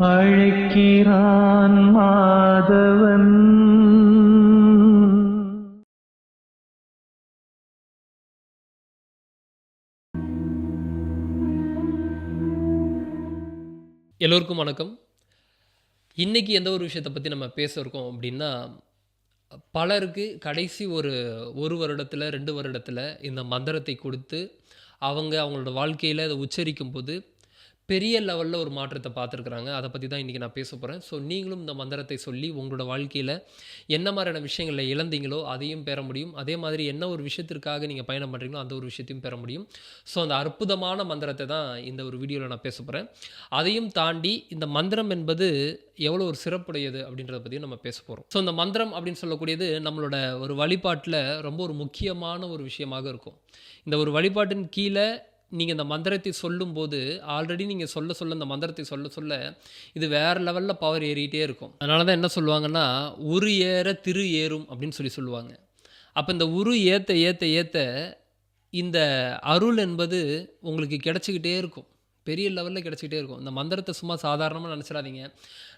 அழைக்கிறான் மாதவன். எல்லோருக்கும் வணக்கம். இன்றைக்கி எந்த ஒரு விஷயத்தை பற்றி நம்ம பேச இருக்கோம் அப்படின்னா பலருக்கு கடைசி ஒரு ஒரு வருடத்தில் ரெண்டு வருடத்தில் இந்த மந்திரத்தை கொடுத்து அவங்க அவங்களோட வாழ்க்கையில் அதை உச்சரிக்கும் போது பெரிய லெவலில் ஒரு மாற்றத்தை பார்த்துருக்குறாங்க. அதை பற்றி தான் இன்றைக்கி நான் பேச போகிறேன் ஸோ நீங்களும் இந்த மந்திரத்தை சொல்லி உங்களோட வாழ்க்கையில் என்ன மாதிரியான விஷயங்களை இழந்தீங்களோ அதையும் பெற முடியும். அதே மாதிரி என்ன ஒரு விஷயத்திற்காக நீங்கள் பயணம் பண்ணுறீங்களோ அந்த ஒரு விஷயத்தையும் பெற முடியும். ஸோ அந்த அற்புதமான மந்திரத்தை தான் இந்த ஒரு வீடியோவில் நான் பேச போகிறேன் அதையும் தாண்டி இந்த மந்திரம் என்பது எவ்வளோ ஒரு சிறப்புடையது அப்படின்றத பற்றியும் நம்ம பேச போகிறோம் ஸோ இந்த மந்திரம் அப்படின்னு சொல்லக்கூடியது நம்மளோட ஒரு வழிபாட்டில் ரொம்ப ஒரு முக்கியமான ஒரு விஷயமாக இருக்கும். இந்த ஒரு வழிபாட்டின் கீழே நீங்கள் இந்த மந்திரத்தை சொல்லும்போது ஆல்ரெடி நீங்கள் சொல்ல சொல்ல இந்த மந்திரத்தை சொல்ல சொல்ல இது வேறு லெவலில் பவர் ஏறிக்கிட்டே இருக்கும். அதனால தான் என்ன சொல்லுவாங்கன்னா உரு ஏற திரு ஏறும் அப்படின்னு சொல்லி சொல்லுவாங்க. அப்போ இந்த உரு ஏற்ற ஏற்ற ஏற்ற இந்த அருள் என்பது உங்களுக்கு கிடச்சிக்கிட்டே இருக்கும். பெரிய லெவலில் கிடச்சிக்கிட்டே இருக்கும். இந்த மந்திரத்தை சும்மா சாதாரணமாக நினச்சிடாதீங்க.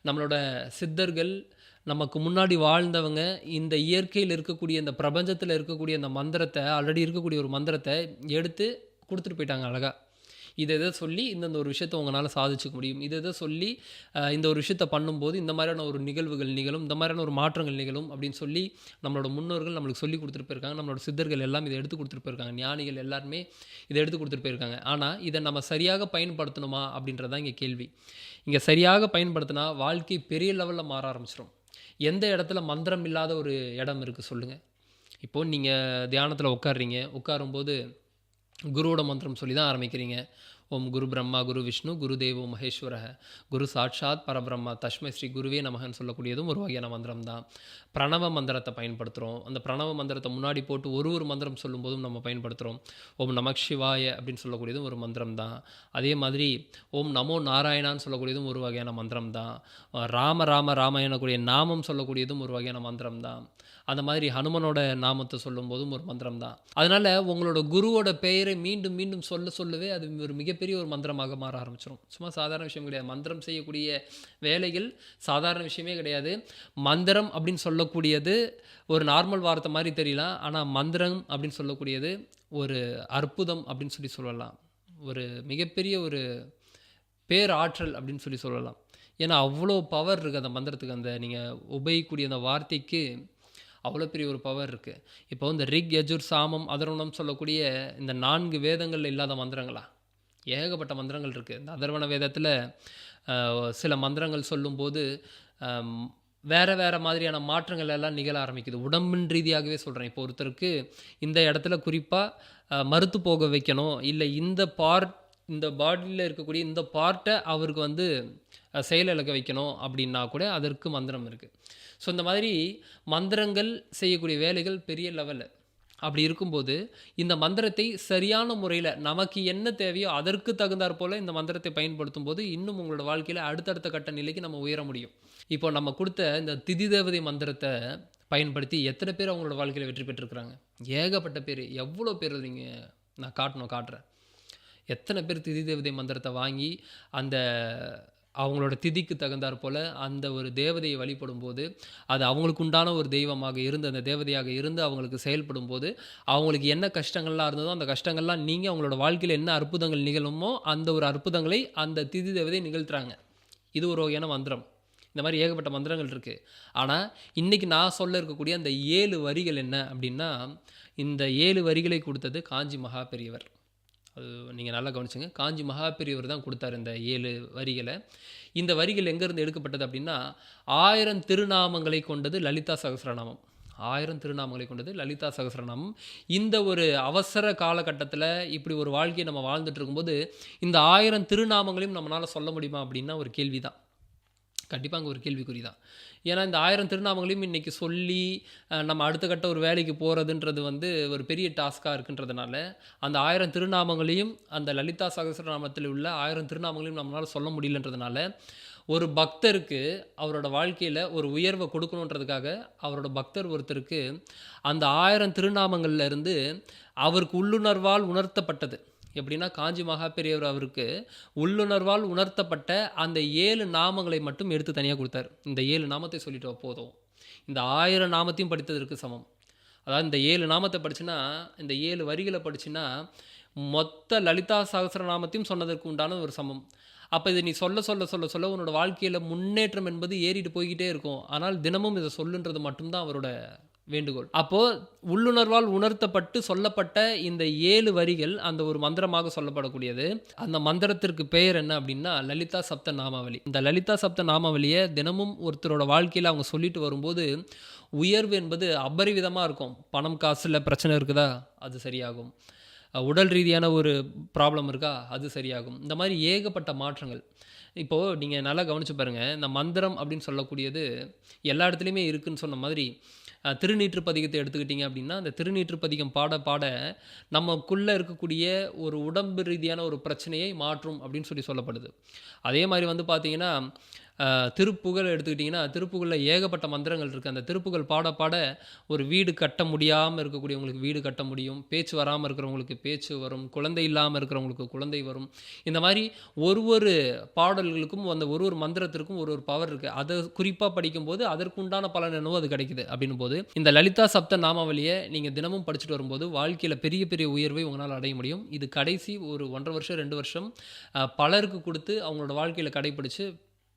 நம்மளோட சித்தர்கள் நமக்கு முன்னாடி வாழ்ந்தவங்க இந்த இயற்கையில் இருக்கக்கூடிய இந்த பிரபஞ்சத்தில் இருக்கக்கூடிய அந்த மந்திரத்தை ஆல்ரெடி இருக்கக்கூடிய ஒரு மந்திரத்தை எடுத்து கொடுத்துட்டு போயிட்டாங்க அழகாக இதை இதை சொல்லி இந்தந்த ஒரு விஷயத்தை உங்களால் சாதிச்சுக்க முடியும். இதை இதை சொல்லி இந்த ஒரு விஷயத்தை பண்ணும்போது இந்த மாதிரியான ஒரு நிகழ்வுகள் நிகழும் இந்த மாதிரியான ஒரு மாற்றங்கள் நிகழும் அப்படின்னு சொல்லி நம்மளோட முன்னோர்கள் நம்மளுக்கு சொல்லி கொடுத்துட்டு போயிருக்காங்க. நம்மளோட சித்தர்கள் எல்லாம் இதை எடுத்து கொடுத்துட்டு போயிருக்காங்க. ஞானிகள் எல்லாருமே இதை எடுத்து கொடுத்துட்டு போயிருக்காங்க. ஆனால் இதை நம்ம சரியாக பயன்படுத்தணுமா அப்படின்றதான் இங்கே கேள்வி. இங்கே சரியாக பயன்படுத்தினா வாழ்க்கை பெரிய லெவலில் மாற ஆரம்பிச்சிடும் எந்த இடத்துல மந்திரம் இல்லாத ஒரு இடம் இருக்குது சொல்லுங்கள் இப்போது நீங்கள் தியானத்தில் உட்காடுறீங்க உட்காரும்போது குருவோட மந்திரம் சொல்லி தான் ஆரம்பிக்கிறீங்க. ஓம் குரு பிரம்மா குரு விஷ்ணு குரு தேவோ மகேஸ்வர குரு சாட்சாத் பரபிரம்மா தஷ்மை ஸ்ரீ குருவே நமகன்னு சொல்லக்கூடியதும் ஒரு வகையான மந்திரம் தான் பிரணவ மந்திரத்தை பயன்படுத்துகிறோம் அந்த பிரணவ மந்திரத்தை முன்னாடி போட்டு ஒரு ஒரு மந்திரம் சொல்லும்போதும் நம்ம பயன்படுத்துகிறோம் ஓம் நமக் சிவாய அப்படின்னு சொல்லக்கூடியதும் ஒரு மந்திரம் தான் அதே மாதிரி ஓம் நமோ நாராயணான்னு சொல்லக்கூடியதும் ஒரு வகையான மந்திரம் தான் ராம ராம ராமாயணக்கூடிய நாமம் சொல்லக்கூடியதும் ஒரு வகையான மந்திரம் தான் அந்த மாதிரி ஹனுமனோட நாமத்தை சொல்லும்போதும் ஒரு மந்திரம் தான் அதனால் உங்களோட குருவோட பெயரை மீண்டும் மீண்டும் சொல்ல சொல்லவே அது ஒரு மிகப்பெரிய ஒரு மந்திரமாக மாற ஆரம்பிச்சிடும் சும்மா சாதாரண விஷயம் கிடையாது. மந்திரம் செய்யக்கூடிய வேலைகள் சாதாரண விஷயமே கிடையாது. மந்திரம் அப்படின்னு சொல்லக்கூடியது ஒரு நார்மல் வார்த்தை மாதிரி தெரியலாம். ஆனால் மந்திரம் அப்படின்னு சொல்லக்கூடியது ஒரு அற்புதம் அப்படின்னு சொல்லி சொல்லலாம். ஒரு மிகப்பெரிய ஒரு பேராற்றல் அப்படின்னு சொல்லி சொல்லலாம். ஏன்னா அவ்வளோ பவர் இருக்குது அந்த மந்திரத்துக்கு. அந்த நீங்கள் உபயோகக்கூடிய அந்த வார்த்தைக்கு அவ்வளோ பெரிய ஒரு பவர் இருக்குது இப்போ இந்த ரிக் யஜுர் சாமம் அதர்வணம் சொல்லக்கூடிய இந்த நான்கு வேதங்களில் இல்லாத மந்திரங்களா? ஏகப்பட்ட மந்திரங்கள் இருக்குது இந்த அதர்வண வேதத்தில் சில மந்திரங்கள் சொல்லும்போது வேறு வேறு மாதிரியான மாற்றங்கள் எல்லாம் நிகழ ஆரம்பிக்குது. உடம்பின் ரீதியாகவே சொல்கிறேன் இப்போ ஒருத்தருக்கு இந்த இடத்துல குறிப்பாக மறுத்து போக வைக்கணும். இல்லை இந்த பார்ட் இந்த பாடியில் இருக்கக்கூடிய இந்த பார்ட்டை அவருக்கு வந்து செயல் இழக்க வைக்கணும் அப்படின்னா கூட அதற்கு மந்திரம் இருக்குது ஸோ இந்த மாதிரி மந்திரங்கள் செய்யக்கூடிய வேலைகள் பெரிய லெவலில் அப்படி இருக்கும்போது இந்த மந்திரத்தை சரியான முறையில் நமக்கு என்ன தேவையோ அதற்கு தகுந்தாற் போல் இந்த மந்திரத்தை பயன்படுத்தும் போது இன்னும் உங்களோட வாழ்க்கையில் அடுத்தடுத்த கட்ட நிலைக்கு நம்ம உயர முடியும். இப்போ நம்ம கொடுத்த இந்த திதி தேவதை மந்திரத்தை பயன்படுத்தி எத்தனை பேர் அவங்களோட வாழ்க்கையில் வெற்றி பெற்றிருக்கிறாங்க? ஏகப்பட்ட பேர். எவ்வளோ பேர் நீங்கள் நான் காட்டணும் காட்டுறேன். எத்தனை பேர் திதி தேவதை மந்திரத்தை வாங்கி அந்த அவங்களோட திதிக்கு தகுந்தாற் போல் அந்த ஒரு தேவதையை வழிபடும் போது அது அவங்களுக்கு உண்டான ஒரு தெய்வமாக இருந்து அந்த தேவதையாக இருந்து அவங்களுக்கு செயல்படும் போது அவங்களுக்கு என்ன கஷ்டங்கள்லாம் இருந்ததோ அந்த கஷ்டங்கள்லாம் நீங்கள் அவங்களோட வாழ்க்கையில் என்ன அற்புதங்கள் நிகழுமோ அந்த ஒரு அற்புதங்களை அந்த திதி தேவதை நிகழ்த்துறாங்க. இது ஒரு வகையான மந்திரம். இந்த மாதிரி ஏகப்பட்ட மந்திரங்கள் இருக்குது ஆனால் இன்றைக்கி நான் சொல்ல இருக்கக்கூடிய அந்த ஏழு வரிகள் என்ன அப்படின்னா இந்த ஏழு வரிகளை கொடுத்தது காஞ்சி மகா பெரியவர். அது நீங்கள் நல்லா கவனிச்சுங்க. காஞ்சி மகாபெரியவர் தான் கொடுத்தாரு இந்த ஏழு வரிகளை. இந்த வரிகள் எங்கேருந்து எடுக்கப்பட்டது அப்படின்னா ஆயிரம் திருநாமங்களை கொண்டது லலிதா சகசிரநாமம். ஆயிரம் திருநாமங்களை கொண்டது லலிதா சகசிரநாமம். இந்த ஒரு அவசர காலகட்டத்தில் இப்படி ஒரு வாழ்க்கையை நம்ம வாழ்ந்துட்டு இருக்கும்போது இந்த ஆயிரம் திருநாமங்களையும் நம்மளால் சொல்ல முடியுமா அப்படின்னா ஒரு கேள்வி தான் கண்டிப்பாக அங்கே ஒரு கேள்விக்குறி தான் ஏன்னா இந்த ஆயிரம் திருநாமங்களையும் இன்றைக்கி சொல்லி நம்ம அடுத்த கட்ட ஒரு வேலைக்கு போகிறதுன்றது வந்து ஒரு பெரிய டாஸ்காக இருக்குன்றதுனால அந்த ஆயிரம் திருநாமங்களையும் அந்த லலிதா சகசரநாமத்தில் உள்ள ஆயிரம் திருநாமங்களையும் நம்மளால் சொல்ல முடியலன்றதுனால ஒரு பக்தருக்கு அவரோட வாழ்க்கையில் ஒரு உயர்வை கொடுக்கணுன்றதுக்காக அவரோட பக்தர் ஒருத்தருக்கு அந்த ஆயிரம் திருநாமங்கள்லேருந்து அவருக்கு உள்ளுணர்வால் உணர்த்தப்பட்டது. எப்படின்னா காஞ்சி மகா பெரியவர் அவருக்கு உள்ளுணர்வால் உணர்த்தப்பட்ட அந்த ஏழு நாமங்களை மட்டும் எடுத்து தனியாக கொடுத்தார். இந்த ஏழு நாமத்தை சொல்லிட்டு போதும். இந்த ஆயிரம் நாமத்தையும் படித்ததற்கு சமம். அதாவது இந்த ஏழு நாமத்தை படிச்சுன்னா இந்த ஏழு வரிகளை படிச்சுன்னா மொத்த லலிதா சகஸ்ரநாமத்தையும் சொன்னதற்கு உண்டான ஒரு சமம். அப்போ இதை நீ சொல்ல சொல்ல சொல்ல சொல்ல உன்னோட வாழ்க்கையில் முன்னேற்றம் என்பது ஏறிட்டு போய்கிட்டே இருக்கும். ஆனால் தினமும் இதை சொல்லுன்றது மட்டும்தான் அவரோட வேண்டுகோள். அப்போது உள்ளுணர்வால் உணர்த்தப்பட்டு சொல்லப்பட்ட இந்த ஏழு வரிகள் அந்த ஒரு மந்திரமாக சொல்லப்படக்கூடியது. அந்த மந்திரத்திற்கு பெயர் என்ன அப்படின்னா லலிதா சப்த நாமாவளி இந்த லலிதா சப்த நாமாவளியை தினமும் ஒருத்தரோட வாழ்க்கையில் அவங்க சொல்லிட்டு வரும்போது உயர்வு என்பது அபரிவிதமாக இருக்கும். பணம் காசில் பிரச்சனை இருக்குதா? அது சரியாகும். உடல் ரீதியான ஒரு ப்ராப்ளம் இருக்கா? அது சரியாகும். இந்த மாதிரி ஏகப்பட்ட மாற்றங்கள். இப்போது நீங்கள் நல்லா கவனிச்சு பாருங்கள் இந்த மந்திரம் அப்படின்னு சொல்லக்கூடியது எல்லா இடத்துலையுமே இருக்குதுன்னு சொன்ன மாதிரி திருநீற்று பதிகத்தை எடுத்துக்கிட்டிங்க அப்படின்னா அந்த திருநீற்று பதிகம் பாட பாட நமக்குள்ளே இருக்கக்கூடிய ஒரு உடம்பு ரீதியான ஒரு பிரச்சனையை மாற்றும் அப்படின்னு சொல்லி சொல்லப்படுது. அதே மாதிரி வந்து பார்த்திங்கன்னா திருப்புகழ் எடுத்துக்கிட்டிங்கன்னா திருப்புகழில் ஏகப்பட்ட மந்திரங்கள் இருக்குது அந்த திருப்புகழ் பாட பாட ஒரு வீடு கட்ட முடியாமல் இருக்கக்கூடியவங்களுக்கு வீடு கட்ட முடியும். பேச்சு வராமல் இருக்கிறவங்களுக்கு பேச்சு வரும். குழந்தை இல்லாமல் இருக்கிறவங்களுக்கு குழந்தை வரும். இந்த மாதிரி ஒரு ஒரு பாடல்களுக்கும் அந்த ஒரு ஒரு மந்திரத்திற்கும் ஒரு ஒரு பவர் இருக்குது அதை குறிப்பாக படிக்கும்போது அதற்குண்டான பலன் என்னவோ அது கிடைக்குது அப்படின் போது இந்த லலிதா சப்த நாமாவளியை நீங்கள் தினமும் படிச்சுட்டு வரும்போது வாழ்க்கையில் பெரிய பெரிய உயர்வை உங்களால் அடைய முடியும். இது கடைசி ஒரு ஒன்றரை வருஷம் ரெண்டு வருஷம் பலருக்கு கொடுத்து அவங்களோட வாழ்க்கையில் கடைபிடிச்சு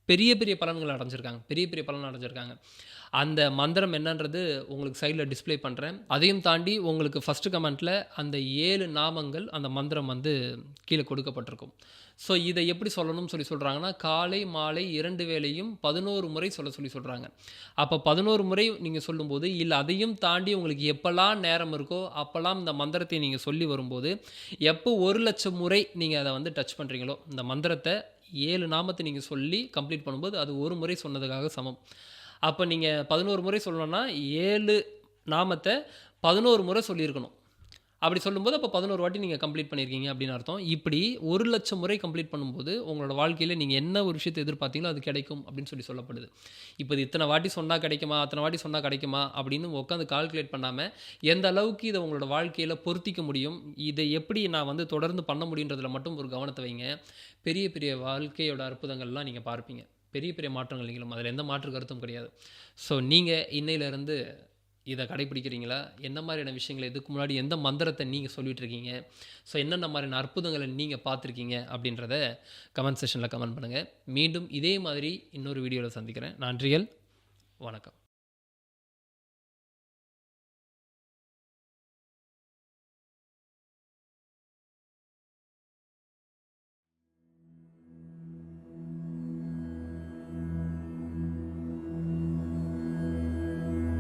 பெரிய பெரிய பலன்கள் அடைஞ்சிருக்காங்க. பெரிய பெரிய பலன் அடைஞ்சிருக்காங்க. அந்த மந்திரம் என்னன்றது உங்களுக்கு சைடில் டிஸ்ப்ளே பண்ணுறேன் அதையும் தாண்டி உங்களுக்கு ஃபஸ்ட்டு கமெண்ட்டில் அந்த ஏழு நாமங்கள் அந்த மந்திரம் வந்து கீழே கொடுக்கப்பட்டிருக்கும். ஸோ இதை எப்படி சொல்லணும்னு சொல்லி சொல்கிறாங்கன்னா காலை மாலை இரண்டு வேளையும் பதினோரு முறை சொல்ல சொல்லி சொல்கிறாங்க அப்போ பதினோரு முறை நீங்கள் சொல்லும்போது இல்லை அதையும் தாண்டி உங்களுக்கு எப்போல்லாம் நேரம் இருக்கோ அப்போல்லாம் இந்த மந்திரத்தை நீங்கள் சொல்லி வரும்போது எப்போ ஒரு லட்சம் முறை நீங்கள் அதை வந்து டச் பண்ணுறீங்களோ இந்த மந்திரத்தை ஏழு நாமத்தை நீங்கள் சொல்லி கம்ப்ளீட் பண்ணும்போது அது ஒரு முறை சொன்னதுக்காக சமம். அப்போ நீங்கள் பதினோரு முறை சொல்லணும்னா ஏழு நாமத்தை பதினோரு முறை சொல்லியிருக்கணும். அப்படி சொல்லும்போது அப்போ பதினோரு வாட்டி நீங்கள் கம்ப்ளீட் பண்ணியிருக்கீங்க அப்படின்னு அர்த்தம். இப்படி ஒரு லட்சம் முறை கம்ப்ளீட் பண்ணும்போது உங்களோட வாழ்க்கையில் நீங்கள் என்ன ஒரு விஷயத்தை எதிர்பார்த்தீங்களோ அது கிடைக்கும் அப்படின்னு சொல்லி சொல்லப்படுது. இப்போ இது இத்தனை வாட்டி சொன்னால் கிடைக்குமா? அத்தனை வாட்டி சொன்னால் கிடைக்குமா? அப்படின்னு உட்காந்து கால்குலேட் பண்ணாமல் எந்த அளவுக்கு இதை உங்களோட வாழ்க்கையில் பொருத்திக்க முடியும்? இதை எப்படி நான் வந்து தொடர்ந்து பண்ண முடியுன்றதில் மட்டும் ஒரு கவனத்தை வைங்க. பெரிய பெரிய வாழ்க்கையோட அற்புதங்கள்லாம் நீங்கள் பார்ப்பீங்க. பெரிய பெரிய மாற்றங்கள் நீங்களும் அதில் எந்த மாற்று கருத்தும் கிடையாது. ஸோ நீங்கள் இன்னையிலேருந்து இதை கடைப்பிடிக்கிறீங்களா? என்ன மாதிரியான விஷயங்களை? இதுக்கு முன்னாடி எந்த மந்திரத்தை நீங்கள் சொல்லிகிட்ருக்கீங்க ஸோ என்னென்ன மாதிரியான அற்புதங்களை நீங்கள் பார்த்துருக்கீங்க? அப்படின்றத கமெண்ட் செஷனில் கமெண்ட் பண்ணுங்கள் மீண்டும் இதே மாதிரி இன்னொரு வீடியோவில் சந்திக்கிறேன். நன்றிகள். வணக்கம்.